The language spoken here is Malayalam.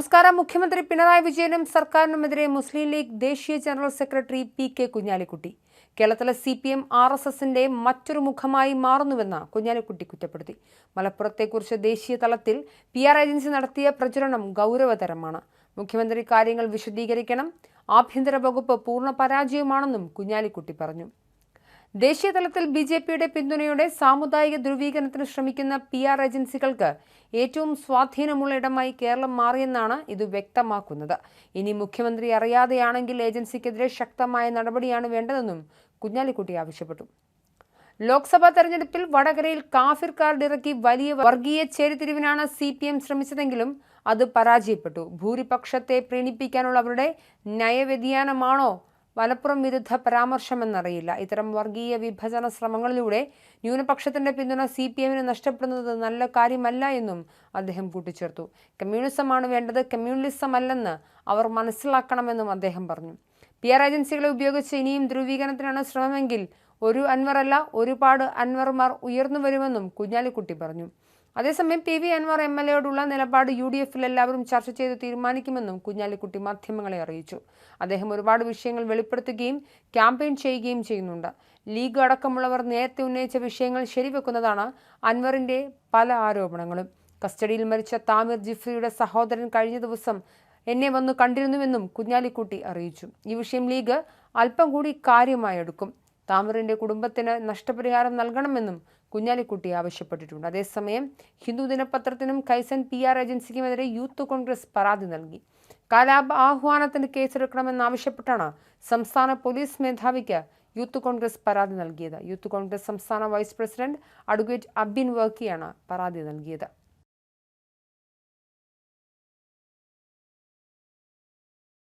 നമസ്കാരം. മുഖ്യമന്ത്രി പിണറായി വിജയനും സർക്കാരിനുമെതിരെ മുസ്ലിം ലീഗ് ദേശീയ general secretary P K Kunhalikutty. കേരളത്തിലെ C P M R S എസിന്റെ മറ്റൊരു മുഖമായി മാറുന്നുവെന്ന് കുഞ്ഞാലിക്കുട്ടി കുറ്റപ്പെടുത്തി. മലപ്പുറത്തെക്കുറിച്ച് ദേശീയ തലത്തിൽ പി ആർ ഏജൻസി നടത്തിയ പ്രചരണം ഗൗരവതരമാണ്. മുഖ്യമന്ത്രി കാര്യങ്ങൾ വിശദീകരിക്കണം. ആഭ്യന്തര വകുപ്പ് പൂർണ പരാജയമാണെന്നും കുഞ്ഞാലിക്കുട്ടി പറഞ്ഞു. ദേശീയ തലത്തിൽ ബി ജെ പിയുടെ പിന്തുണയോടെ സാമുദായിക ധ്രുവീകരണത്തിന് ശ്രമിക്കുന്ന പി ആർ ഏജൻസികൾക്ക് ഏറ്റവും സ്വാധീനമുള്ള ഇടമായി കേരളം മാറിയെന്നാണ് ഇത് വ്യക്തമാക്കുന്നത്. ഇനി മുഖ്യമന്ത്രി അറിയാതെയാണെങ്കിൽ ഏജൻസിക്കെതിരെ ശക്തമായ നടപടിയാണ് വേണ്ടതെന്നും കുഞ്ഞാലിക്കുട്ടി ആവശ്യപ്പെട്ടു. ലോക്സഭാ തെരഞ്ഞെടുപ്പിൽ വടകരയിൽ കാഫിർ കാർഡ് ഇറക്കി വലിയ വർഗീയ ചേരിതിരിവിനാണ് സി പി എം ശ്രമിച്ചതെങ്കിലും അത് പരാജയപ്പെട്ടു. ഭൂരിപക്ഷത്തെ പ്രീണിപ്പിക്കാനുള്ള അവരുടെ നയവ്യതിയാനമാണോ മലപ്പുറം വിരുദ്ധ പരാമർശമെന്നറിയില്ല. ഇത്തരം വർഗീയ വിഭജന ശ്രമങ്ങളിലൂടെ ന്യൂനപക്ഷത്തിന്റെ പിന്തുണ സി പി എമ്മിന് നഷ്ടപ്പെടുന്നത് നല്ല കാര്യമല്ല എന്നും അദ്ദേഹം കൂട്ടിച്ചേർത്തു. കമ്മ്യൂണിസമാണ് വേണ്ടത് കമ്മ്യൂണിസം അല്ലെന്ന് അവർ മനസ്സിലാക്കണമെന്നും അദ്ദേഹം പറഞ്ഞു. പി ആർ ഏജൻസികളെ ഉപയോഗിച്ച് ഇനിയും ധ്രുവീകരണത്തിനാണ് ശ്രമമെങ്കിൽ ഒരു അൻവറല്ല ഒരുപാട് അൻവർമാർ ഉയർന്നു വരുമെന്നും കുഞ്ഞാലിക്കുട്ടി പറഞ്ഞു. അതേസമയം P V Anvar M L എയോടുള്ള നിലപാട് യു ഡി എഫിൽ എല്ലാവരും ചർച്ച ചെയ്ത് തീരുമാനിക്കുമെന്നും കുഞ്ഞാലിക്കുട്ടി മാധ്യമങ്ങളെ അറിയിച്ചു. അദ്ദേഹം ഒരുപാട് വിഷയങ്ങൾ വെളിപ്പെടുത്തുകയും ക്യാമ്പയിൻ ചെയ്യുകയും ചെയ്യുന്നുണ്ട്. ലീഗ് അടക്കമുള്ളവർ നേരത്തെ ഉന്നയിച്ച വിഷയങ്ങൾ ശരിവെക്കുന്നതാണ് അൻവറിന്റെ പല ആരോപണങ്ങളും. കസ്റ്റഡിയിൽ മരിച്ച താമിർ ജിഫ്രിയുടെ സഹോദരൻ കഴിഞ്ഞ ദിവസം എന്നെ വന്നു കണ്ടിരുന്നുവെന്നും കുഞ്ഞാലിക്കുട്ടി അറിയിച്ചു. ഈ വിഷയം ലീഗ് അല്പം കൂടി കാര്യമായി എടുക്കും. കുടുംബത്തിന് നഷ്ടപരിഹാരം നൽകണമെന്നും കുഞ്ഞാലിക്കുട്ടി ആവശ്യപ്പെട്ടിട്ടുണ്ട്. അതേസമയം ഹിന്ദു ദിനപത്രത്തിനും കൈസൻ പി ആർ ഏജൻസിക്കുമെതിരെ യൂത്ത് കോൺഗ്രസ് പരാതി നൽകി. കലാപ ആഹ്വാനത്തിന് കേസെടുക്കണമെന്നാവശ്യപ്പെട്ടാണ് സംസ്ഥാന പോലീസ് മേധാവിക്ക് യൂത്ത് കോൺഗ്രസ് പരാതി നൽകിയത്. യൂത്ത് കോൺഗ്രസ് സംസ്ഥാന വൈസ് പ്രസിഡന്റ് അഡ്വക്കേറ്റ് അബിൻ വർക്കിയാണ് പരാതി നൽകിയത്.